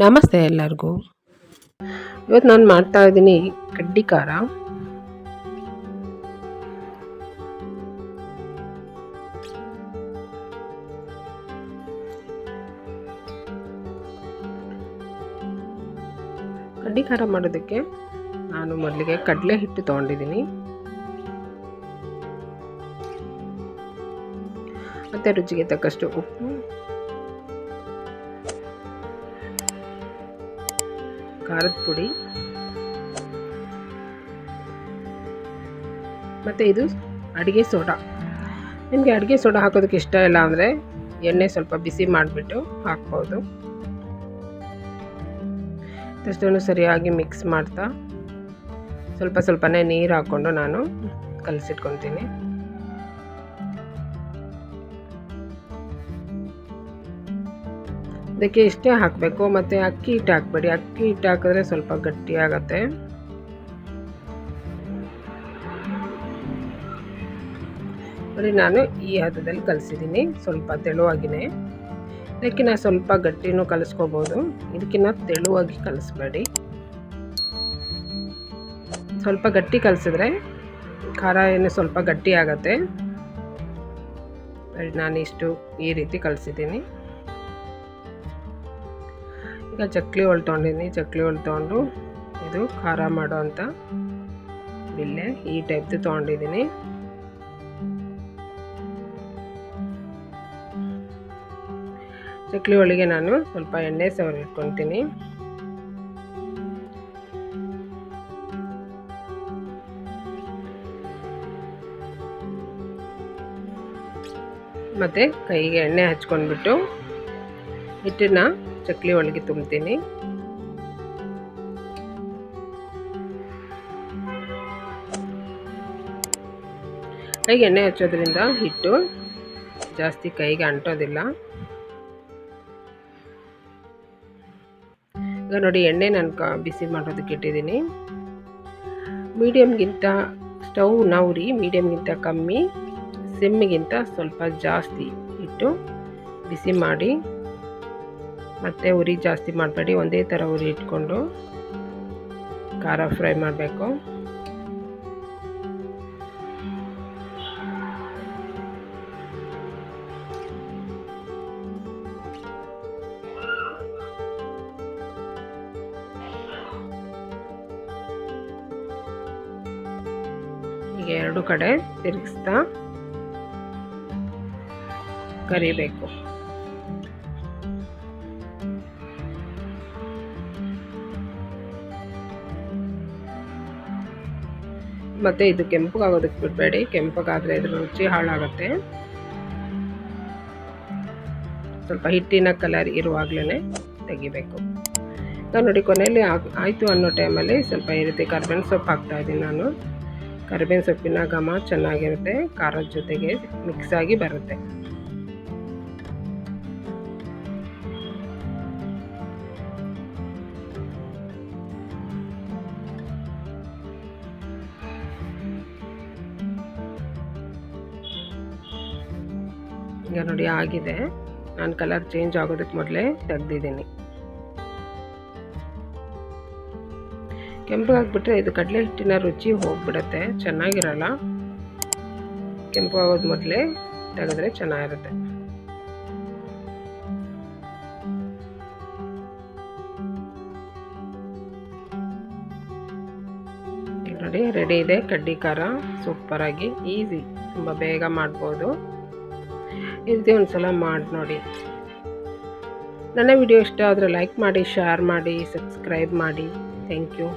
ನಮಸ್ತೆ ಎಲ್ಲರಿಗೂ. ಇವತ್ತು ನಾನು ಮಾಡ್ತಾ ಇದ್ದೀನಿ ಕಡ್ಡಿ ಖಾರ. ಕಡ್ಡಿ ಖಾರ ಮಾಡೋದಕ್ಕೆ ನಾನು ಮೊದಲಿಗೆ ಕಡಲೆ ಹಿಟ್ಟು ತೊಗೊಂಡಿದ್ದೀನಿ. ಮತ್ತು ರುಚಿಗೆ ತಕ್ಕಷ್ಟು ಉಪ್ಪು. ಖಾರದ ಪುಡಿ. ಮತ್ತು ಇದು ಅಡುಗೆ ಸೋಡಾ. ನಿಮಗೆ ಅಡುಗೆ ಸೋಡಾ ಹಾಕೋದಕ್ಕೆ ಇಷ್ಟ ಇಲ್ಲ ಅಂದರೆ ಎಣ್ಣೆ ಸ್ವಲ್ಪ ಬಿಸಿ ಮಾಡಿಬಿಟ್ಟು ಹಾಕ್ಬೋದು. ಇಷ್ಟನ್ನು ಸರಿಯಾಗಿ ಮಿಕ್ಸ್ ಮಾಡ್ತಾ ಸ್ವಲ್ಪ ಸ್ವಲ್ಪನೇ ನೀರು ಹಾಕ್ಕೊಂಡು ನಾನು ಕಲಸಿಟ್ಕೊತೀನಿ ಇದಕ್ಕೆ ಇಷ್ಟೇ ಹಾಕಬೇಕು. ಮತ್ತು ಅಕ್ಕಿ ಹಿಟ್ಟು ಹಾಕಬೇಡಿ. ಅಕ್ಕಿ ಹಿಟ್ಟು ಹಾಕಿದ್ರೆ ಸ್ವಲ್ಪ ಗಟ್ಟಿಯಾಗತ್ತೆ. ನೋಡಿ, ನಾನು ಈ ಹದದಲ್ಲಿ ಕಲಿಸಿದ್ದೀನಿ. ಸ್ವಲ್ಪ ತೆಳುವಾಗಿನೇ. ಇದಕ್ಕಿಂತ ಸ್ವಲ್ಪ ಗಟ್ಟಿನೂ ಕಲಿಸ್ಕೋಬೋದು. ಇದಕ್ಕಿಂತ ತೆಳುವಾಗಿ ಕಲಿಸ್ಬೇಡಿ. ಸ್ವಲ್ಪ ಗಟ್ಟಿ ಕಲಿಸಿದ್ರೆ ಖಾರ ಏನು ಸ್ವಲ್ಪ ಗಟ್ಟಿ ಆಗತ್ತೆ ನಾನು ಇಷ್ಟು ಈ ರೀತಿ ಕಲಿಸಿದ್ದೀನಿ. ಈಗ ಚಕ್ಲಿ ಒಳ ತೊಗೊಂಡಿದ್ದೀನಿ ಚಕ್ಲಿ ಒಳ ತೊಗೊಂಡು ಇದು ಖಾರ ಮಾಡೋ ಅಂಥ ಬಿಲ್ಲೆ ಈ ಟೈಪ್ದು ತೊಗೊಂಡಿದ್ದೀನಿ. ಚಕ್ಲಿ ಒಳಗೆ ನಾನು ಸ್ವಲ್ಪ ಎಣ್ಣೆ ಸವರಿ ಇಟ್ಕೊತೀನಿ. ಮತ್ತು ಕೈಗೆ ಎಣ್ಣೆ ಹಚ್ಕೊಂಡ್ಬಿಟ್ಟು ಹಿಟ್ಟನ್ನ ಚಕ್ಲಿ ಒಳಗೆ ತುಂಬ್ತೀನಿ. ಕೈಗೆ ಎಣ್ಣೆ ಹಚ್ಚೋದ್ರಿಂದ ಹಿಟ್ಟು ಜಾಸ್ತಿ ಕೈಗೆ ಅಂಟೋದಿಲ್ಲ. ಈಗ ನೋಡಿ ಎಣ್ಣೆ ನಾನು ಕ ಬಿಸಿ ಮಾಡೋದಕ್ಕೆ ಇಟ್ಟಿದ್ದೀನಿ. ಮೀಡಿಯಮ್ಗಿಂತ ಸ್ಟವ್ ಉರಿ, ಮೀಡಿಯಮ್ಗಿಂತ ಕಮ್ಮಿ ಸಿಮ್ಗಿಂತ ಸ್ವಲ್ಪ ಜಾಸ್ತಿ ಇಟ್ಟು ಬಿಸಿ ಮಾಡಿ ಮತ್ತು ಉರಿ ಜಾಸ್ತಿ ಮಾಡಬೇಡಿ, ಒಂದೇ ಥರ ಉರಿ ಇಟ್ಕೊಂಡು ಖಾರ ಫ್ರೈ ಮಾಡಬೇಕು. ಎರಡು ಕಡೆ ತಿರುಗಿಸ್ತಾ ಕರಿಬೇಕು. ಮತ್ತು ಇದು ಕೆಂಪಗಾಗೋದಕ್ಕೆ ಬಿಡಬೇಡಿ. ಕೆಂಪಗಾದರೆ ಇದ್ರ ರುಚಿ ಹಾಳಾಗುತ್ತೆ. ಸ್ವಲ್ಪ ಹಿಟ್ಟಿನ ಕಲರ್ ಇರುವಾಗಲೇ ತೆಗಿಬೇಕು. ನೋಡಿ ಕೊನೆಯಲ್ಲಿ ಆಯಿತು ಅನ್ನೋ ಟೈಮಲ್ಲಿ ಸ್ವಲ್ಪ ಈ ರೀತಿ ಕರ್ಬೇವಿನ ಸೊಪ್ಪು ಹಾಕ್ತಾಯಿದ್ದೀನಿ ನಾನು. ಕರ್ಬೇವಿನ ಸೊಪ್ಪಿನ ಘಮ ಚೆನ್ನಾಗಿರುತ್ತೆ. ಖಾರದ ಜೊತೆಗೆ ಮಿಕ್ಸ್ ಆಗಿ ಬರುತ್ತೆ. ಈಗ ನೋಡಿ ಆಗಿದೆ. ನಾನು ಕಲರ್ ಚೇಂಜ್ ಆಗೋದಕ್ಕೆ ಮೊದಲೇ ತೆಗೆದಿದ್ದೀನಿ. ಕೆಂಪು ಆಗಿಬಿಟ್ರೆ ಇದು ಕಡಲೆ ಹಿಟ್ಟಿನ ರುಚಿ ಹೋಗ್ಬಿಡುತ್ತೆ. ಚೆನ್ನಾಗಿರಲ್ಲ. ಕೆಂಪು ಆಗೋದು ಮೊದಲೇ ತೆಗೆದ್ರೆ ಚೆನ್ನಾಗಿರುತ್ತೆ. ನೋಡಿ ರೆಡಿ ಇದೆ. ಕಡ್ಡಿ ಖಾರ ಸೂಪರಾಗಿ ಈಸಿ ತುಂಬ ಬೇಗ ಮಾಡ್ಬೋದು. ರೀತಿ ಒಂದು ಸಲ ಮಾಡಿ ನೋಡಿ. ನನ್ನ ವಿಡಿಯೋ ಇಷ್ಟ ಆದರೆ ಲೈಕ್ ಮಾಡಿ ಶೇರ್ ಮಾಡಿ ಸಬ್ಸ್ಕ್ರೈಬ್ ಮಾಡಿ. Thank you